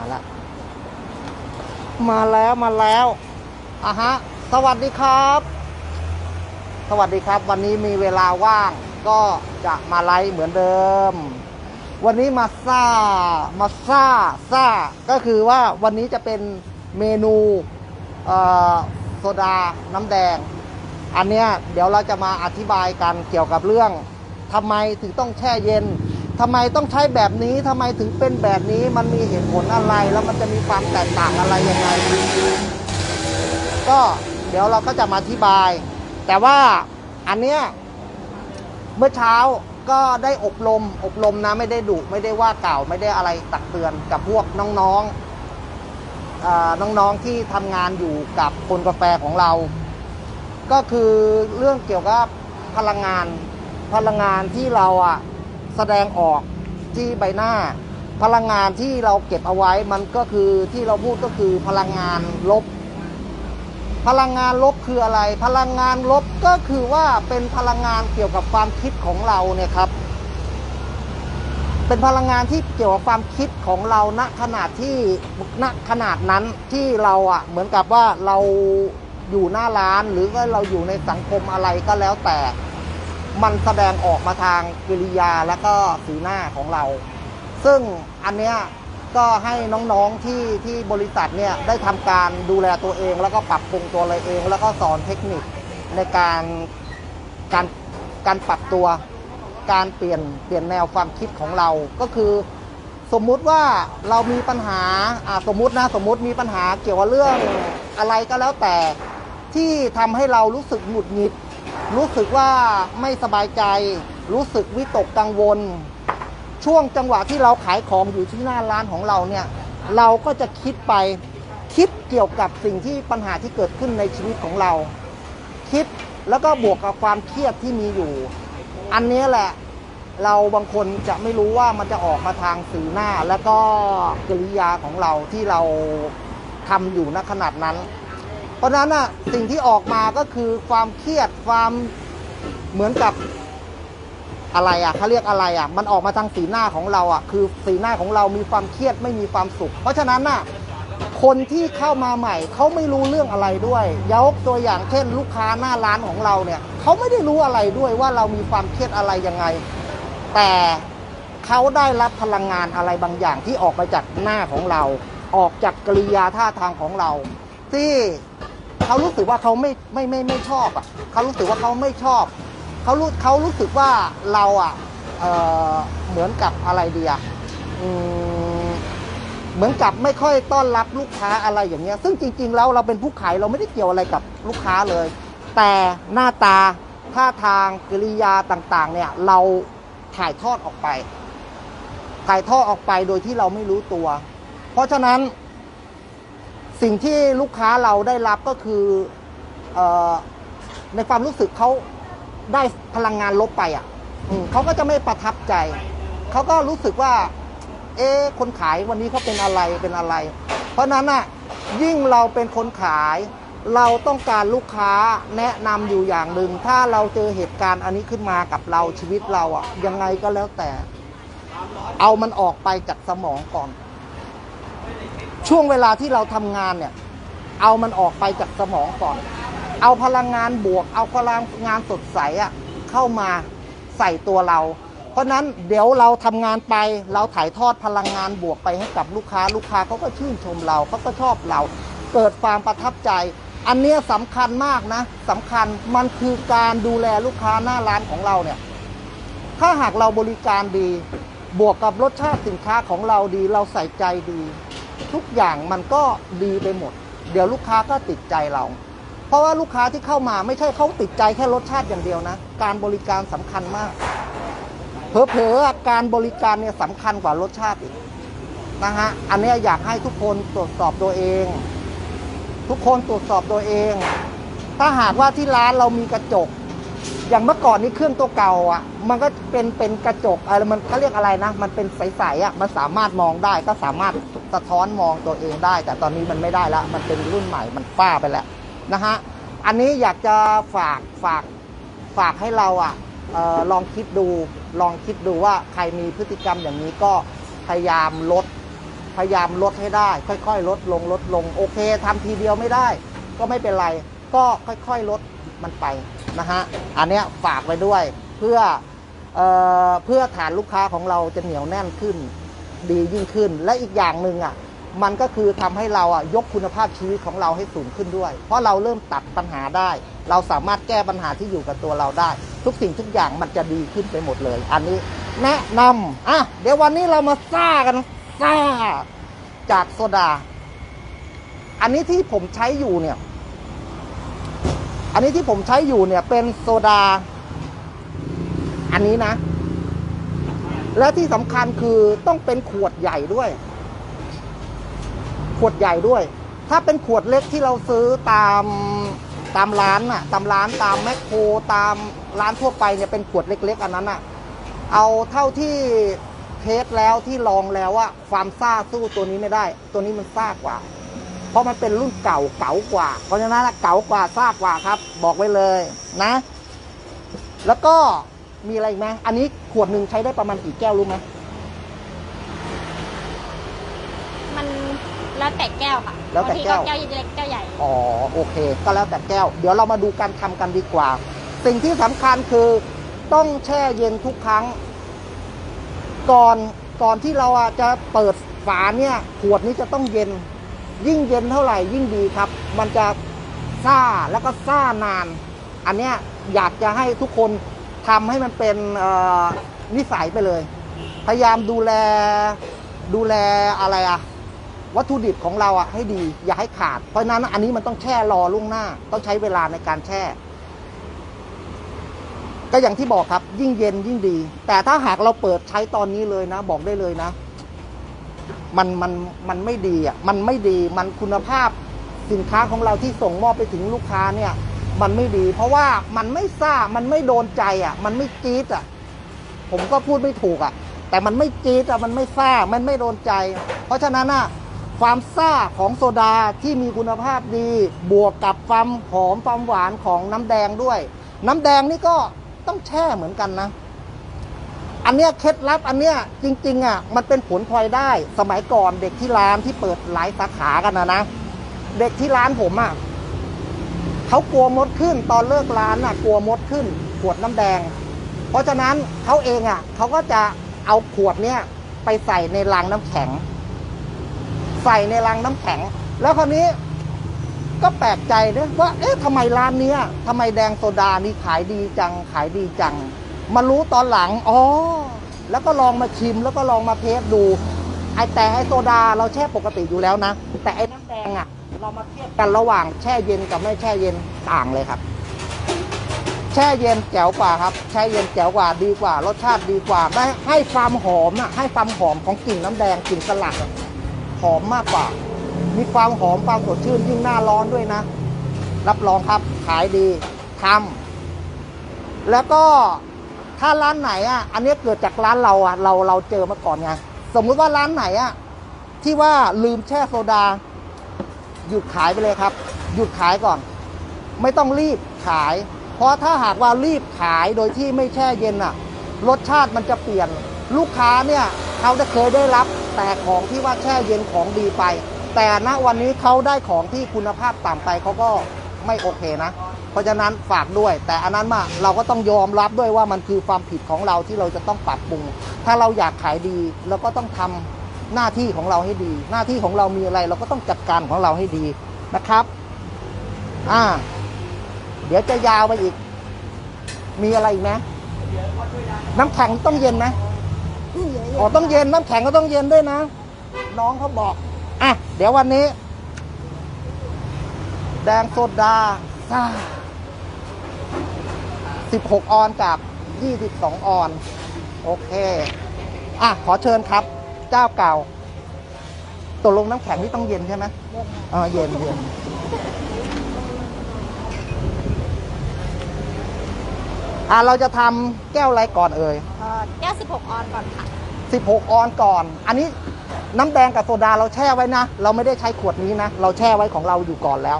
มาแล้วมาแล้วมาแล้วอะฮะ สวัสดีครับ สวัสดีครับ วันนี้มีเวลาว่าง ก็จะมาไลฟ์เหมือนเดิม วันนี้มาซ่า มาซ่าซ่า ก็คือว่าวันนี้จะเป็นเมนูโซดาน้ำแดง อันเนี้ยเดี๋ยวเราจะมาอธิบายกันเกี่ยวกับเรื่องทำไมถึงต้องแช่เย็น ทำไมต้องใช้แบบนี้ทำไมถึงเป็นแบบนี้มันมีเหตุผลอะไรแล้วมันจะมีความแตกต่างอะไรยังไง ก็เดี๋ยวเราก็จะมาอธิบาย แต่ว่าอันเนี้ยเมื่อเช้าก็ได้อบรมอบรมนะไม่ได้ดุไม่ได้ว่ากล่าวไม่ได้อะไรตักเตือนกับพวกน้องๆน้องๆที่ทำงานอยู่กับคนกาแฟของเรา ก็คือเรื่องเกี่ยวกับพลังงานพลังงานที่เราอะ แสดงออกที่ใบหน้า พลังงานที่เราเก็บเอาไว้มันก็คือที่เราพูดก็คือพลังงานลบ พลังงานลบคืออะไร พลังงานลบก็คือว่าเป็นพลังงานเกี่ยวกับความคิดของเราเนี่ยครับ เป็นพลังงานที่เกี่ยวกับความคิดของเราณขนาดที่ณขนาดนั้นที่เราอะเหมือนกับว่าเราอยู่หน้าร้านหรือว่าเราอยู่ในสังคมอะไรก็แล้วแต่ มันแสดงออกมาทางกิริยาและก็สีหน้าของเรา ซึ่งอันเนี้ยก็ให้น้องๆที่ที่บริษัทเนี่ยได้ทำการดูแลตัวเอง แล้วก็ปรับปรุงตัวเราเอง แล้วก็สอนเทคนิคในการการการปรับตัว การเปลี่ยนเปลี่ยนแนวความคิดของเราก็คือสมมุติว่าเรามีปัญหาสมมุตินะสมมุติมีปัญหาเกี่ยวกับเรื่องอะไรก็แล้วแต่ที่ทำให้เรารู้สึกหงุดหงิด รู้สึกว่าไม่สบายใจ รู้สึกวิตกกังวล ช่วงจังหวะที่เราขายของอยู่ที่หน้าร้านของเราเนี่ย เราก็จะคิดไปคิดเกี่ยวกับสิ่งที่ปัญหาที่เกิดขึ้นในชีวิตของเรา คิดแล้วก็บวกกับความเครียดที่มีอยู่ อันนี้แหละเราบางคนจะไม่รู้ว่ามันจะออกมาทางสีหน้า และก็กิริยาของเราที่เราทำอยู่ณขนาดนั้น เพราะฉะนั้นน่ะสิ่งที่ออกมาก็คือความเครียดความเหมือนกับอะไรอะเขาเรียกอะไรอะ มันออกมาทางสีหน้าของเราอะ คือสีหน้าของเรามีความเครียดไม่มีความสุข เพราะฉะนั้นน่ะคนที่เข้ามาใหม่เขาไม่รู้เรื่องอะไรด้วยยกตัวอย่างเช่น ลูกค้าหน้าร้านของเราเนี่ยเขาไม่ได้รู้อะไรด้วยว่าเรามีความเครียดอะไรยังไง แต่เขาได้รับพลังงานอะไรบางอย่างที่ออกมาจากหน้าของเรา ออกจากกริยาท่าทางของเรา ที่ เขารู้สึกว่าเขาไม่ไม่ไม่ไม่ชอบอะเขารู้สึกว่าเขาไม่ชอบเขารู้เขารู้สึกว่าเราอะเออเหมือนกับอะไรดีอะอืมเหมือนกับไม่ค่อยต้อนรับลูกค้าอะไรอย่างเงี้ย ซึ่งจริง ๆ แล้วเราเป็นผู้ขายเราไม่ได้เกี่ยวอะไรกับลูกค้าเลย แต่หน้าตาท่าทางกิริยาต่างๆ เนี่ย เราถ่ายทอดออกไป ถ่ายทอดออกไปโดยที่เราไม่รู้ตัว เพราะฉะนั้น สิ่งที่ลูกค้าเราได้รับก็คือเออในความรู้สึกเขาได้พลังงานลบไปอะอืมเขาก็จะไม่ประทับใจ เขาก็รู้สึกว่า เอ๊ะคนขายวันนี้เขาเป็นอะไรเป็นอะไร เพราะฉะนั้นอะยิ่งเราเป็นคนขาย เราต้องการลูกค้าแนะนำอยู่อย่างหนึ่งถ้าเราเจอเหตุการณ์อันนี้ขึ้นมากับเราชีวิตเราอะยังไงก็แล้วแต่ เอามันออกไปจากสมองก่อน ช่วงเวลาที่เราทำงานเนี่ย เอามันออกไปจากสมองก่อน เอาพลังงานบวก เอาพลังงานสดใสอะเข้ามาใส่ตัวเรา เพราะฉะนั้นเดี๋ยวเราทำงานไป เราถ่ายทอดพลังงานบวกไปให้กับลูกค้า ลูกค้าเขาก็ชื่นชมเราเขาก็ชอบเรา เกิดความประทับใจ อันเนี้ยสำคัญมากนะสำคัญมันคือการดูแลลูกค้าหน้าร้านของเราเนี่ย ถ้าหากเราบริการดี บวกกับรสชาติสินค้าของเราดี เราใส่ใจดี ทุกอย่างมันก็ดีไปหมด เดี๋ยวลูกค้าก็ติดใจเรา เพราะว่าลูกค้าที่เข้ามาไม่ใช่เขาติดใจแค่รสชาติอย่างเดียวนะ การบริการสำคัญมาก เผลอๆการบริการเนี่ยสำคัญกว่ารสชาติอีกนะฮะ อันนี้อยากให้ทุกคนตรวจสอบตัวเอง ทุกคนตรวจสอบตัวเอง ถ้าหากว่าที่ร้านเรามีกระจก อย่างเมื่อก่อนนี้เครื่องตัวเก่าอะ มันก็เป็นเป็นกระจกอะไรมันเขาเรียกอะไรนะ มันเป็นใสๆอะมันสามารถมองได้ก็สามารถสะท้อนมองตัวเองได้ แต่ตอนนี้มันไม่ได้ล้วมันเป็นรุ่นใหม่มันฝ้าไปแล้วนะฮะอันนี้อยากจะฝากฝากฝากให้เราอะออลองคิดดูลองคิดดูว่าใครมีพฤติกรรมอย่างนี้ก็พยายามลด พยายามลดให้ได้ ค่อยๆ ลดลงลดลงโอเคทำทีเดียวไม่ได้ ก็ไม่เป็นไร ก็ค่อยๆลดมันไป นะฮะอันเนี้ยฝากไว้ด้วยเพื่อเออเพื่อฐานลูกค้าของเราจะเหนียวแน่นขึ้น ดียิ่งขึ้น และอีกอย่างหนึ่งอะมันก็คือทำให้เราอะยกคุณภาพชีวิตของเราให้สูงขึ้นด้วย เพราะเราเริ่มตัดปัญหาได้ เราสามารถแก้ปัญหาที่อยู่กับตัวเราได้ ทุกสิ่งทุกอย่างมันจะดีขึ้นไปหมดเลย อันนี้แนะนำอะเดี๋ยววันนี้เรามาซ่ากันซ่าจากโซดา อันนี้ที่ผมใช้อยู่เนี่ย อันนี้ที่ผมใช้อยู่เนี่ยเป็นโซดา อันนี้นะ และที่สำคัญคือต้องเป็นขวดใหญ่ด้วย ขวดใหญ่ด้วย ถ้าเป็นขวดเล็กที่เราซื้อตามตามร้านน่ะ ตามร้านตามแมคโครตามร้านทั่วไปเนี่ยเป็นขวดเล็ก ๆ อันนั้นน่ะ เอาเท่าที่เทสแล้วที่ลองแล้วว่าความซ่าสู้ตัวนี้ไม่ได้ ตัวนี้มันซ่ากว่า เพราะมันเป็นรุ่นเก่าเก๋ากว่า เพราะฉะนั้นน่ะเก๋ากว่าซ่ากว่าครับ บอกไว้เลยนะ แล้วก็มีอะไรอีกไหมอันนี้ขวดหนึ่งใช้ได้ประมาณกี่แก้วรู้ไหมมันแล้วแต่แก้วค่ะแล้วแต่บางทีแก้วแก้วเล็กแก้วใหญ่ อ๋อโอเค ก็แล้วแต่แก้ว เดี๋ยวเรามาดูการทำกันดีกว่า สิ่งที่สำคัญคือต้องแช่เย็นทุกครั้ง ก่อนก่อนที่เราอะจะเปิดฝาเนี่ย ขวดนี้จะต้องเย็น ยิ่งเย็นเท่าไหร่ยิ่งดีครับ มันจะซ่าแล้วก็ซ่านาน อันเนี้ยอยากจะให้ทุกคนทำให้มันเป็นนิสัยไปเลย พยายามดูแลดูแลอะไรอะวัตถุดิบของเราอะให้ดี อย่าให้ขาด เพราะนั้นอันนี้มันต้องแช่รอล่วงหน้า ต้องใช้เวลาในการแช่ ก็อย่างที่บอกครับ ยิ่งเย็นยิ่งดี แต่ถ้าหากเราเปิดใช้ตอนนี้เลยนะ บอกได้เลยนะ มันมันมันไม่ดีอะมันไม่ดีมันคุณภาพสินค้าของเราที่ส่งมอบไปถึงลูกค้าเนี่ย มันไม่ดี เพราะว่ามันไม่ซ่ามันไม่โดนใจอะ มันไม่จี๊ดอะ ผมก็พูดไม่ถูกอะ แต่มันไม่จี๊ดอะมันไม่ซ่ามันไม่โดนใจ เพราะฉะนั้นอะความซ่าของโซดาที่มีคุณภาพดี บวกกับความหอมความหวานของน้ำแดงด้วย น้ำแดงนี่ก็ต้องแช่เหมือนกันนะ อันเนี้ยเคล็ดลับอันเนี้ยจริงๆอะมันเป็นผลพลอยได้ สมัยก่อนเด็กที่ร้านที่เปิดหลายสาขากันนะนะเด็กที่ร้านผมอะเขากลัวมดขึ้น ตอนเลิกร้านอะ กลัวมดขึ้น ขวดน้ำแดง เพราะฉะนั้นเขาเองอะเขาก็จะเอาขวดเนี้ยไปใส่ในลังน้ำแข็ง ใส่ในลังน้ำแข็ง แล้วคราวนี้ก็แปลกใจนะว่า เอ๊ะทำไมร้านเนี้ยทำไมแดงโซดานี่ขายดีจังขายดีจัง มารู้ตอนหลัง อ๋อ แล้วก็ลองมาชิมแล้วก็ลองมาเทสดู ไอแต่ไอโซดาเราแช่ปกติอยู่แล้วนะ แต่ไอน้ำแดงอะเรามาเทียบกันระหว่างแช่เย็นกับไม่แช่เย็นต่างเลยครับ แช่เย็นแจ๋วกว่าครับ แช่เย็นแจ๋วกว่าดีกว่า รสชาติดีกว่าได้ให้ความหอมอะให้ความหอมของกลิ่นน้ำแดงกลิ่นสลัดหอมมากกว่า มีความหอมความสดชื่นยิ่งหน้าร้อนด้วยนะ รับรองครับขายดีทำแล้วก็ ถ้าร้านไหนอะ อันนี้เกิดจากร้านเราอะ เราเราเจอมาก่อนไง สมมุติว่าร้านไหนอะ ที่ว่าลืมแช่โซดา หยุดขายไปเลยครับ หยุดขายก่อน ไม่ต้องรีบขาย เพราะถ้าหากว่ารีบขายโดยที่ไม่แช่เย็นอะ รสชาติมันจะเปลี่ยน ลูกค้าเนี่ยเขาจะเคยได้รับแต่ของที่ว่าแช่เย็นของดีไป แต่ณวันนี้เขาได้ของที่คุณภาพต่ำไปเขาก็ไม่โอเคนะ เพราะฉะนั้นฝากด้วย แต่อันนั้นมาเราก็ต้องยอมรับด้วยว่ามันคือความผิดของเราที่เราจะต้องปรับปรุง ถ้าเราอยากขายดีเราก็ต้องทำหน้าที่ของเราให้ดี หน้าที่ของเรามีอะไร เราก็ต้องจัดการของเราให้ดีนะครับ อ่า เดี๋ยวจะยาวไปอีก มีอะไรอีกไหมน้ำแข็งต้องเย็นไหมอ๋อต้องเย็นน้ำแข็งก็ต้องเย็นด้วยนะ น้องเขาบอก อะ เดี๋ยววันนี้ แดงโซดาซ่า 16 ออนกับ 22 ออน โอเค อะ ขอเชิญครับ เจ้าเก่าตกลงน้ำแข็งนี่ต้องเย็นใช่ไหมเออเย็นเย็นอะเราจะทำแก้วอะไรก่อนเอ่ยเอ่อแก้ว16 ออนก่อนค่ะ 16 ออนก่อน อันนี้น้ำแดงกับโซดาเราแช่ไว้นะ เราไม่ได้ใช้ขวดนี้นะ เราแช่ไว้ของเราอยู่ก่อนแล้ว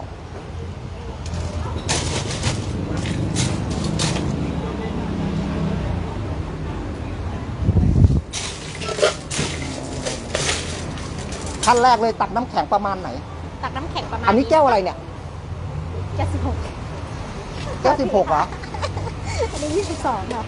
ขั้นแรกเลยตักน้ำแข็งประมาณไหน ตักน้ำแข็งประมาณอันนี้แก้วอะไรเนี่ยแก้วสิบหกแก้วสิบหกเหรอ อันนี้ยี่สิบสองค่ะ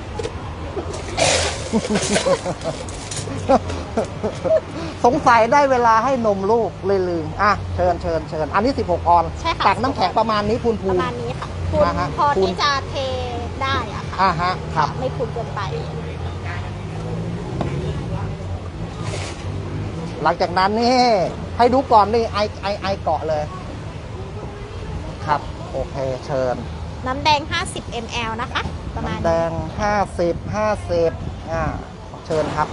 สงสัยได้เวลาให้นมลูกเลยลืม อะ เชิญเชิญเชิญอันนี้ 16 ออน ใช่ค่ะ ตักน้ำแข็งประมาณนี้พูนปพูระนมาณนี้ค่ะคุณอ่าฮะพอคุณ ที่จะเทได้อะค่ะอ่าฮะ ครับ ไม่ขุ่นเกินไป หลังจากนั้นนี่ ให้ดูก่อนนี่ไอไอไอเกาะเลย ครับ โอเค เชิญ น้ำแดง 50 ml นะคะ ประมาณน้ำแดง50 50อ่า เชิญครับ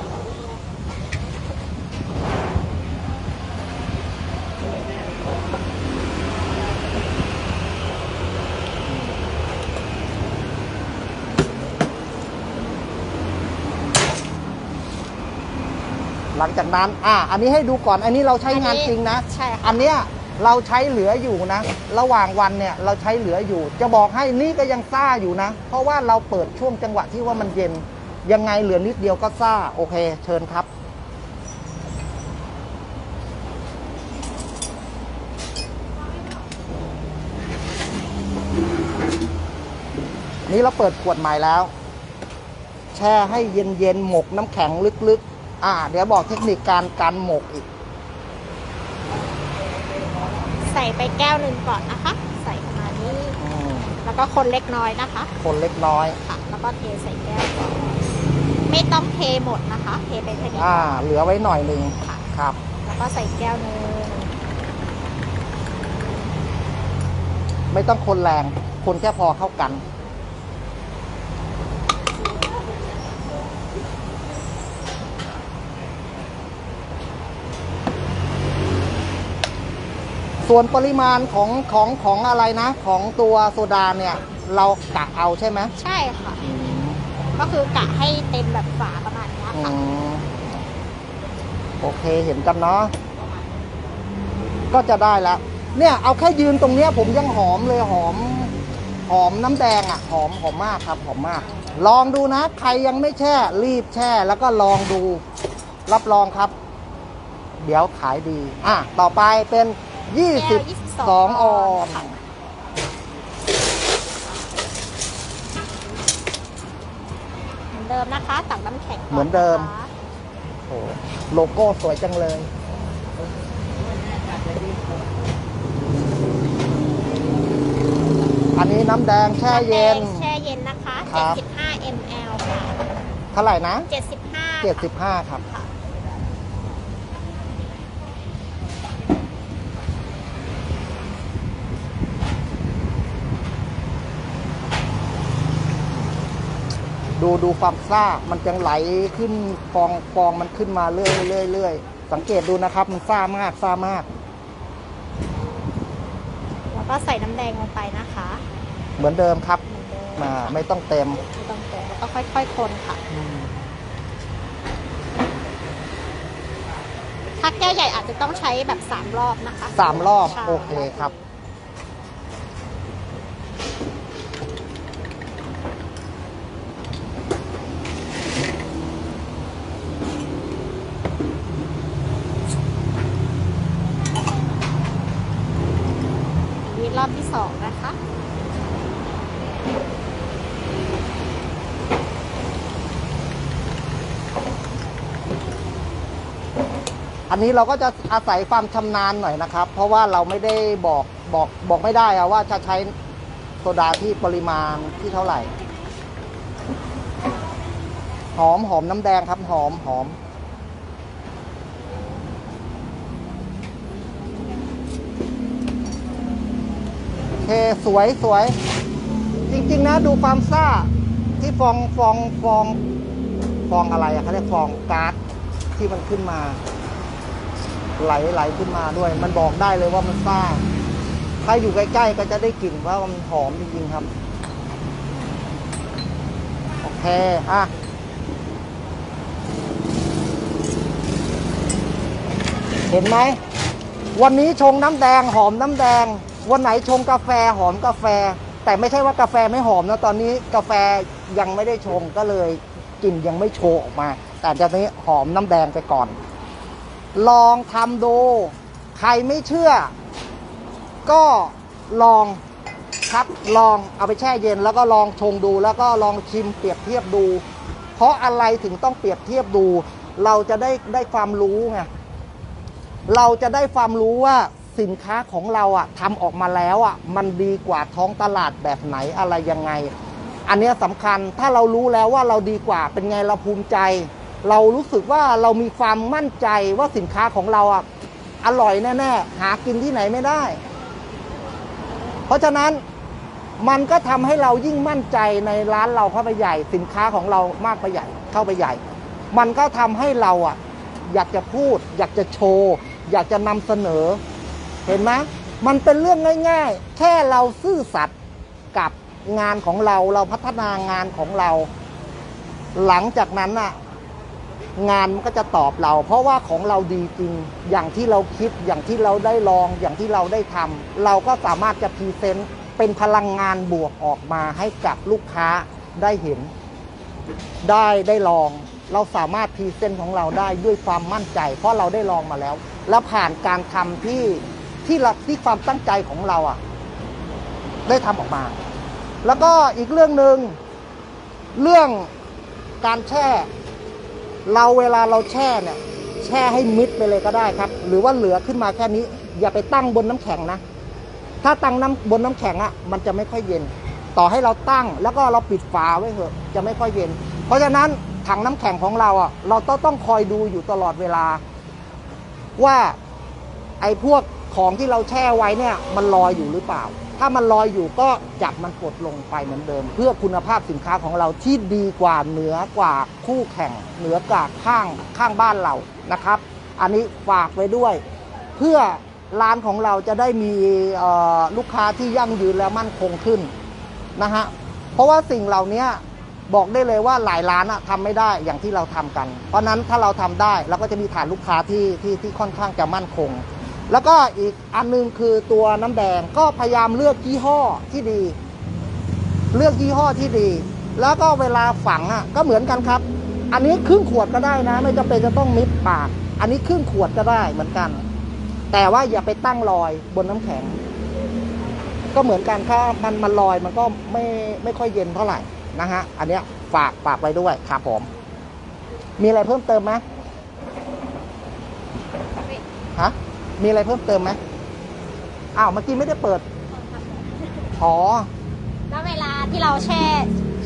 หลังจากนั้น อ่า อันนี้ให้ดูก่อน อันนี้เราใช้งานจริงนะ ใช่ค่ะ อันเนี้ยเราใช้เหลืออยู่นะ ระหว่างวันเนี่ยเราใช้เหลืออยู่ จะบอกให้นี่ก็ยังซ่าอยู่นะ เพราะว่าเราเปิดช่วงจังหวะที่ว่ามันเย็น ยังไงเหลือนิดเดียวก็ซ่า โอเค เชิญครับ นี่เราเปิดขวดใหม่แล้ว แช่ให้เย็นๆ หมกน้ำแข็งลึกๆ อ่า เดี๋ยวบอกเทคนิคการการหมกอีก ใส่ไปแก้วหนึ่งก่อนนะคะ ใส่ประมาณนี้ อืมแล้วก็คนเล็กน้อยนะคะ คนเล็กน้อย ค่ะ แล้วก็เทใส่แก้วก่อนไม่ต้องเทหมดนะคะ เทไปแค่นี้ อ่า เหลือไว้หน่อยหนึ่งค่ะ ครับ แล้วก็ใส่แก้วหนึ่งไม่ต้องคนแรง คนแค่พอเข้ากัน ส่วนปริมาณของของของอะไรนะ ของตัวโซดาเนี่ย เรากะเอาใช่ไหมใช่ค่ะ ก็คือกะให้เต็มแบบฝาประมาณนี้อืค่ะ มโอเคเห็นกันเนาะก็จะได้แล้วเนี่ยเอาแค่ยืนตรงเนี้ย ผมยังหอมเลยหอม หอมน้ำแดงอะ หอมหอมมากครับหอมมาก ลองดูนะ ใครยังไม่แช่ รีบแช่แล้วก็ลองดู รับรองครับ เดี๋ยวขายดี อะ ต่อไปเป็นแก้ว 22 ออนค่ะเหมือนเดิมนะคะ ตักน้ำแข็งก่เหมือนเดิมนะคะโอ้โลโก้สวยจังเลย อันนี้น้ำแดงแช่เย็นน้ำแดงแช่เย็นนะคะ ครับ 75 ml ค่ะ เท่าไหร่นะ 75 75 ครับ ค่ะ ดูดูความซ่า มันยังไหลขึ้นฟองฟองมันขึ้นมาเรื่อยเรื่อยเรื่อยสังเกตดูนะครับ มันซ่ามากซ่ามาก แล้วก็ใส่น้ำแดงลงไปนะคะ เหมือนเดิมครับเหมือนเดิมมาไม่ต้องเต็มไม่ต้องเติมแล้วก็ค่อยๆคนค่ะ ถ้าแก้วใหญ่อาจจะต้องใช้แบบ3รอบนะคะสามรอบ ใช่โอเคครับนี่รอบที่สองนะคะ อั นนี้เราก็จะอาศัยความชำนาญหน่อยนะครับ เพราะว่าเราไม่ได้บอกบอกบอกไม่ได้อะว่าจะใช้โซดาที่ปริมาณที่เท่าไหร่ หอมหอมน้ำแดงครับหอมหอมโอเคสวยสวย จริง ๆ นะดูความซ่าที่ฟองฟองฟองฟองอะไรอะเขาเรียกฟองก๊าซที่มันขึ้นมา ไหลไหลขึ้นมาด้วย มันบอกได้เลยว่ามันซ่าใครอยู่ใกล้ๆก็จะได้กลิ่นว่ามันหอมจริงๆครับ โอเค อะเห็นไหม วันนี้ชงน้ำแดงหอมน้ำแดง วันไหนชงกาแฟหอมกาแฟ แต่ไม่ใช่ว่ากาแฟไม่หอมนะ ตอนนี้กาแฟยังไม่ได้ชงก็เลยกลิ่นยังไม่โชว์ออกมา แต่ตอนนี้หอมน้ำแดงไปก่อน ลองทำดู ใครไม่เชื่อ ก็ลองครับลองเอาไปแช่เย็น แล้วก็ลองชงดู แล้วก็ลองชิมเปรียบเทียบดู เพราะอะไรถึงต้องเปรียบเทียบดู เราจะได้ได้ความรู้ไงเราจะได้ความรู้ว่าสินค้าของเราอะทำออกมาแล้วอะมันดีกว่าท้องตลาดแบบไหนอะไรยังไง อันนี้สำคัญถ้าเรารู้แล้วว่าเราดีกว่าเป็นไงเราภูมิใจ เรารู้สึกว่าเรามีความมั่นใจว่าสินค้าของเราอะอร่อยแน่ๆ หากินที่ไหนไม่ได้ เพราะฉะนั้นมันก็ทำให้เรายิ่งมั่นใจในร้านเราเข้าไปใหญ่ สินค้าของเรามากไปใหญ่เข้าไปใหญ่ มันก็ทำให้เราอะ อยากจะพูด อยากจะโชว์ อยากจะนำเสนอ เห็นไหมมันเป็นเรื่องง่าย ๆ แค่เราซื่อสัตย์กับงานของเราเราพัฒนางานของเรา หลังจากนั้นอะ งานมันก็จะตอบเรา เพราะว่าของเราดีจริง อย่างที่เราคิดอย่างที่เราได้ลองอย่างที่เราได้ทำเราก็สามารถจะพรีเซนต์เป็นพลังงานบวกออกมาให้กับลูกค้าได้เห็น ได้ได้ลอง เราสามารถพรีเซนต์ของเราได้ด้วยความมั่นใจ เพราะเราได้ลองมาแล้ว แล้วผ่านการทำที่ที่เราที่ความตั้งใจของเราอะได้ทำออกมา แล้วก็อีกเรื่องหนึ่งเรื่องการแช่ เราเวลาเราแช่เนี่ยแช่ให้มิดไปเลยก็ได้ครับ หรือว่าเหลือขึ้นมาแค่นี้ อย่าไปตั้งบนน้ำแข็งนะ ถ้าตั้งน้ำบนน้ำแข็งอะ่ะมันจะไม่ค่อยเย็น ต่อให้เราตั้งแล้วก็เราปิดฝาไว้เถอะจะไม่ค่อยเย็น เพราะฉะนั้นถังน้ำแข็งของเราอะ่ะเราต้องต้องคอยดูอยู่ตลอดเวลา ว่าไอ้พวกของที่เราแช่ไว้เนี่ยมันลอยอยู่หรือเปล่า ถ้ามันลอยอยู่ก็จับมันกดลงไปเหมือนเดิม เพื่อคุณภาพสินค้าของเราที่ดีกว่าเหนือกว่าคู่แข่ง เหนือกว่าข้างข้างบ้านเรานะครับ อันนี้ฝากไว้ด้วย เพื่อร้านของเราจะได้มีลูกค้าที่ยั่งยืนและมั่นคงขึ้นนะฮะเพราะว่าสิ่งเหล่านี้บอกได้เลยว่าหลายร้านอะทำไม่ได้อย่างที่เราทำกัน เพราะนั้นถ้าเราทำได้เราก็จะมีฐานลูกค้าที่ที่ที่ค่อนข้างจะมั่นคง แล้วก็อีกอันหนึงคือตัวน้ำแดงก็พยายามเลือกยี่ห้อที่ดี เลือกยี่ห้อที่ดี แล้วก็เวลาฝังอะก็เหมือนกันครับ อันนี้ครึ่งขวดก็ได้นะ ไม่จำเป็นจะต้องมิดปาก อันนี้ครึ่งขวดก็ได้เหมือนกัน แต่ว่าอย่าไปตั้งลอยบนน้ำแข็ง ก็เหมือนกันถ้ามันมันลอยมันก็ไม่ไม่ค่อยเย็นเท่าไหร่นะฮะอันเนี้ยฝากฝากไว้ด้วยครับผม มีอะไรเพิ่มเติมไหมฮะ มีอะไรเพิ่มเติมไหมอ้าวเมื่อกี้ไม่ได้เปิด อ๋อ แล้วเวลาที่เราแช่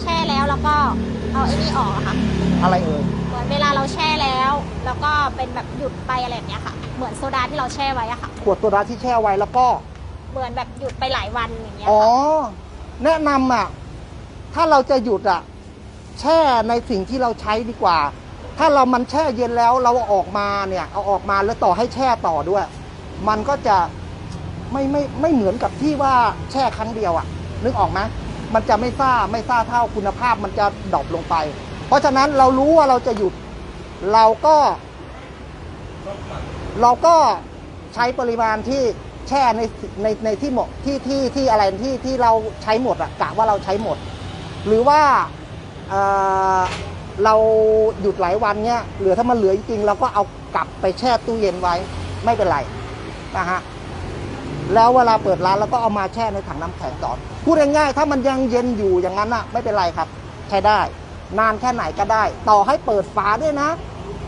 แช่แล้วแล้วก็เอาไอ้นี่ออกอะค่ะ อะไรเอ่ย เหมือนเวลาเราแช่แล้ว แล้วก็เป็นแบบหยุดไปอะไรแบบเนี้ยค่ะ เหมือนโซดาที่เราแช่ไว้อะค่ะ ขวดโซดาที่แช่ไว้แล้วก็ เหมือนแบบหยุดไปหลายวันอย่างเงี้ยอ๋อ ค่ะแนะนำอะ ถ้าเราจะหยุดอะ แช่ในสิ่งที่เราใช้ดีกว่า ถ้าเรามันแช่เย็นแล้วเราเอาออกมาเนี่ย เอาออกมาแล้วต่อให้แช่ต่อด้วย มันก็จะไม่ไม่ไม่เหมือนกับที่ว่าแช่ครั้งเดียวอะ นึกออกไหมมันจะไม่ซ่าไม่ซ่าเท่าคุณภาพมันจะดรอปลงไป เพราะฉะนั้นเรารู้ว่าเราจะหยุด เราก็ เราก็ใช้ปริมาณที่แช่ในในในที่หมดที่ที่ที่อะไรที่ที่เราใช้หมดอะกะว่าเราใช้หมด หรือว่าเเราหยุดหลายวันเนี้ยเหลือถ้ามันเหลือจริงเราก็เอากลับไปแช่ตู้เย็นไว้ไม่เป็นไร นะฮะแล้วเวลาเปิดร้านเราก็เอามาแช่ในถังน้ำแข็งก่อนพูดง่ายๆถ้ามันยังเย็นอยู่อย่างนั้นอะไม่เป็นไรครับ ใช้ได้ นานแค่ไหนก็ได้ ต่อให้เปิดฝาด้วยนะ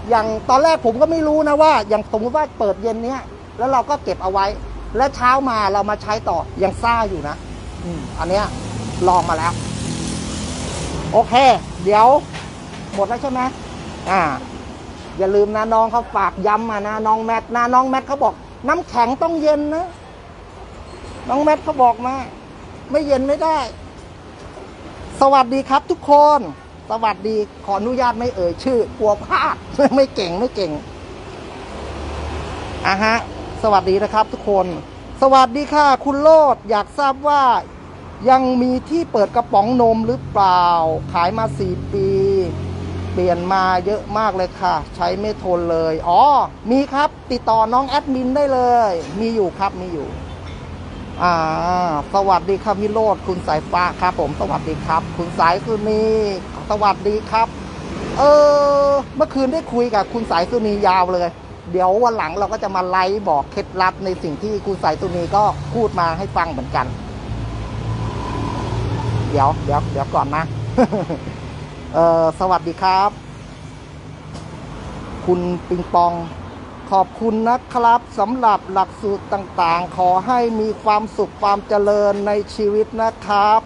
อย่างตอนแรกผมก็ไม่รู้นะว่า อย่างสมมติว่าเปิดเย็นเนี้ยแล้วเราก็เก็บเอาไว้ แล้วเช้ามาเรามาใช้ต่อยังซ่าอยู่นะอืมอันเนี้ยลองมาแล้ว โอเค เดี๋ยว หมดแล้วใช่ไหมอ่า อย่าลืมนะน้องเขาฝากย้ำมานะน้องแมทนะน้องแมทเขาบอก น้ำแข็งต้องเย็นนะ น้องแมทเขาบอกมา ไม่เย็นไม่ได้ สวัสดีครับทุกคน สวัสดีขออนุญาตไม่เอ่ยชื่อกลัวพลาดไม่เก่งไม่เก่งอะฮะ สวัสดีนะครับทุกคน สวัสดีค่ะ คุณโลดอยากทราบว่ายังมีที่เปิดกระป๋องนมหรือเปล่า ขายมาสี่ปี เปลี่ยนมาเยอะมากเลยค่ะ ใช้ไม่ทนเลย อ๋อ มีครับติดต่อน้องแอดมินได้เลย มีอยู่ครับมีอยู่ อ่า สวัสดีครับมิโรดคุณสายฟ้าครับ ผมสวัสดีครับ คุณสายสุนีสวัสดีครับ เออ เมื่อคืนได้คุยกับคุณสายสุนียาวเลย เดี๋ยววันหลังเราก็จะมาไลฟ์บอกเคล็ดลับในสิ่งที่ครูสายตุนีก็พูดมาให้ฟังเหมือนกัน เดี๋ยวเดี๋ยวเดี๋ยวก่อนนะ เออสวัสดีครับ คุณปิงปอง ขอบคุณนะครับสำหรับหลักสูตรต่างๆ ขอให้มีความสุขความเจริญในชีวิตนะครับ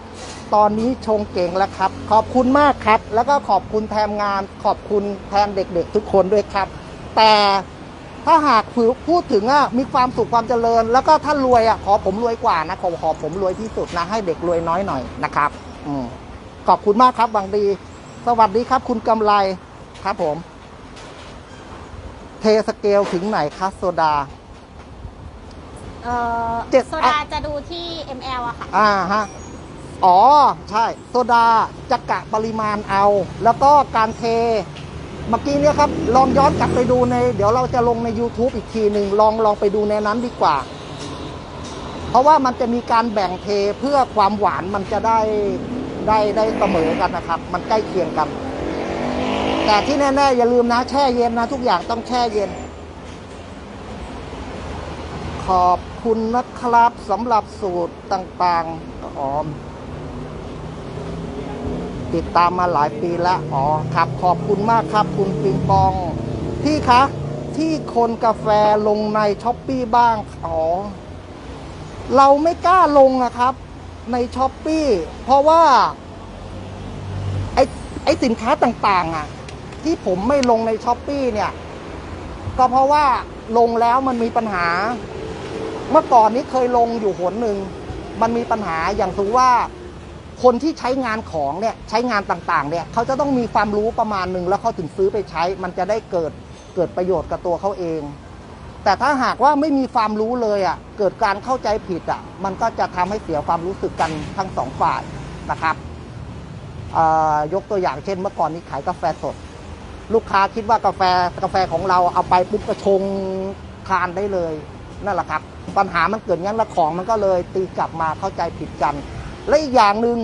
ตอนนี้ชงเก่งแล้วครับ ขอบคุณมากครับ แล้วก็ขอบคุณแทนงาน ขอบคุณแทนเด็กๆ ทุกคนด้วยครับ แต่ถ้าหากพูดถึงอะมีความสุขความเจริญ แล้วก็ถ้ารวยอะขอผมรวยกว่านะขอขอผมรวยที่สุดนะให้เด็กรวยน้อยหน่อยนะครับ อืมขอบคุณมากครับหวังดี สวัสดีครับ คุณกำไรครับผม เทสเกลถึงไหนคะโซดา เอ่อเจ็ด โซดาจะดูที่ ml อะค่ะ อ่าฮะ อ๋อ ใช่ โซดาจะกะปริมาณเอา แล้วก็การเท เมื่อกี้เนี่ยครับ ลองย้อนกลับไปดูใน เดี๋ยวเราจะลงใน YouTube อีกทีหนึ่งลองลองไปดูในนั้นดีกว่า เพราะว่ามันจะมีการแบ่งเทเพื่อความหวานมันจะได้ ได้ได้เสมอกันนะครับ มันใกล้เคียงกัน แต่ที่แน่ๆอย่าลืมนะแช่เย็นนะ ทุกอย่างต้องแช่เย็น ขอบคุณนะครับสำหรับสูตรต่างๆอ๋อติดตามมาหลายปีแล้วอ๋อครับ ขอบคุณมากครับ คุณปิงปอง พี่คะที่คนกาแฟลงในช้อปปี้บ้าง อ๋อ เราไม่กล้าลงนะครับ ในช้อปปี้เพราะว่าไอ้ไอ้สินค้าต่างๆอะที่ผมไม่ลงในช้อปปี้เนี่ย ก็เพราะว่าลงแล้วมันมีปัญหา เมื่อก่อนนี้เคยลงอยู่หนหนึ่งมันมีปัญหาอย่างสมมติว่าคนที่ใช้งานของเนี่ยใช้งานต่างๆ เนี่ยเขาจะต้องมีความรู้ประมาณหนึ่งแล้วเขาถึงซื้อไปใช้ มันจะได้เกิดเกิดประโยชน์กับตัวเขาเอง แต่ถ้าหากว่าไม่มีความรู้เลยอะเกิดการเข้าใจผิดอะมันก็จะทำให้เสียความรู้สึกกันทั้งสองฝ่ายนะครับยกตัวอย่างเช่นเมื่อก่อนนี้ขายกาแฟสด ลูกค้าคิดว่ากาแฟกาแฟของเราเอาไปปุ๊บก็ชงทานได้เลยนั่นแหละครับปัญหามันเกิดงั้นล้วของมันก็เลยตีกลับมาเข้าใจผิดกัน และอีกอย่างหนึ่ง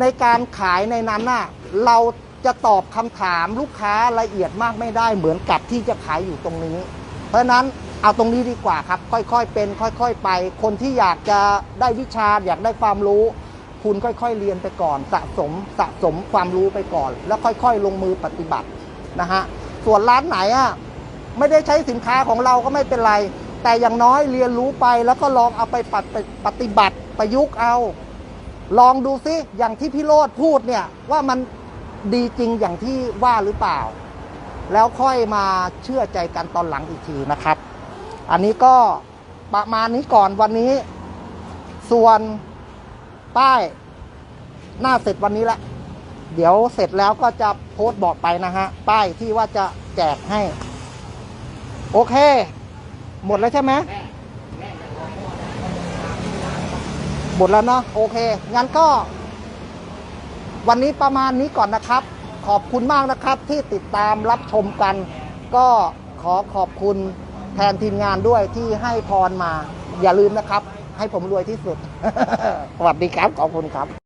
ในการขายในนั้นน่ะเราจะตอบคำถามลูกค้าละเอียดมากไม่ได้เหมือนกับที่จะขายอยู่ตรงนี้ เพราะฉะนั้น เอาตรงนี้ดีกว่าครับ ค่อยๆเป็น ค่อย ๆ ไป คนที่อยากจะได้วิชาอยากได้ความรู้ คุณค่อยๆเรียนไปก่อน สะสมสะสมความรู้ไปก่อน แล้วค่อย ๆ ลงมือปฏิบัตินะฮะส่วนร้านไหนอะไม่ได้ใช้สินค้าของเราก็ไม่เป็นไร แต่อย่างน้อยเรียนรู้ไปแล้วก็ลองเอาไปปฏิบัติประยุกต์เอา ลองดูซิอย่างที่พี่โรดพูดเนี่ยว่ามันดีจริงอย่างที่ว่าหรือเปล่า แล้วค่อยมาเชื่อใจกันตอนหลังอีกทีนะครับ อันนี้ก็ประมาณนี้ก่อนวันนี้ ส่วนป้ายหน้าเสร็จวันนี้ละ เดี๋ยวเสร็จแล้วก็จะโพสต์บอกไปนะฮะ ป้ายที่ว่าจะแจกให้ โอเค หมดแล้วใช่ไหมหมดแล้วเนาะโอเค งั้นก็ วันนี้ประมาณนี้ก่อนนะครับ ขอบคุณมากนะครับที่ติดตามรับชมกัน ก็ขอขอบคุณ ทนทีมงานด้วยที่ให้พรมา อย่าลืมนะครับ ให้ผมรวยที่สุด สวัสดีครับ ขอบคุณครับ